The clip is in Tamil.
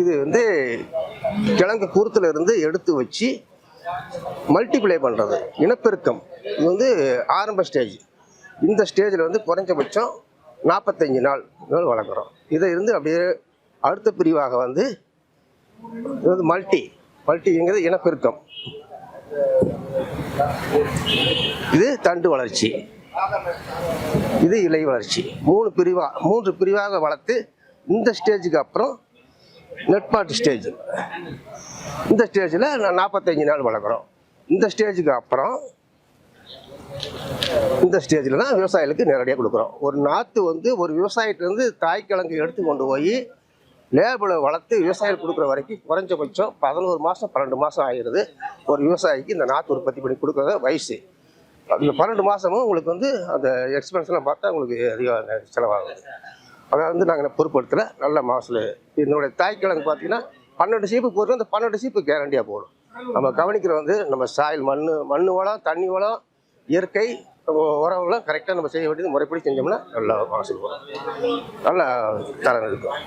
இது வந்து கிழங்கு கூரத்தில் இருந்து எடுத்து வச்சு மல்டிப்ளை பண்ணுறது இனப்பெருக்கம். இது வந்து ஆரம்ப ஸ்டேஜ் இந்த ஸ்டேஜில் வந்து குறைஞ்சபட்சம் நாற்பத்தஞ்சு நாள் நாள் வளர்க்குறோம். இதை இருந்து அப்படியே அடுத்த பிரிவாக வந்து இது வந்து மல்டி மல்டிங்கிறது இனப்பெருக்கம். இது தண்டு வளர்ச்சி. இது இலை வளர்ச்சி. மூணு பிரிவாக மூன்று பிரிவாக வளர்த்து இந்த ஸ்டேஜுக்கு அப்புறம் நெட்பாட்டு ஸ்டேஜ் இந்த ஸ்டேஜில் நாற்பத்தஞ்சு நாள் வளர்க்குறோம். இந்த ஸ்டேஜுக்கு அப்புறம் இந்த ஸ்டேஜில் தான் விவசாயிகளுக்கு நேரடியாக கொடுக்குறோம். ஒரு நாற்று வந்து ஒரு விவசாயிகிட்டேருந்து தாய்க்கிழங்கு எடுத்து கொண்டு போய் லேபில் வளர்த்து விவசாயிகள் கொடுக்குற வரைக்கும் குறைஞ்சபட்சம் பதினோரு மாதம் பன்னெண்டு மாதம் ஆகிடுது ஒரு விவசாயிக்கு இந்த நாற்று உற்பத்தி பண்ணி கொடுக்குறத வயசு. அந்த பன்னெண்டு மாதமும் உங்களுக்கு வந்து அந்த எக்ஸ்பென்ஸ்லாம் பார்த்தா உங்களுக்கு அதிகம் செலவாகுது. அதை வந்து நாங்கள் பொருட்படுத்தல நல்ல மாசில். என்னுடைய தாய்க்கிழங்கு பார்த்தீங்கன்னா பன்னெண்டு சீப்பு போடுறோம் அந்த பன்னெண்டு சீப்பு கேரண்டியாக போடும். நம்ம கவனிக்கிற வந்து நம்ம சாயல் மண் மண் வளம் தண்ணி வளம் இயற்கை உரம்லாம் கரெக்டாக நம்ம செய்ய வேண்டியது முறைப்படி செஞ்சோம்னா நல்ல மகசூல் வரும். நல்லா தரம் இருக்கும்.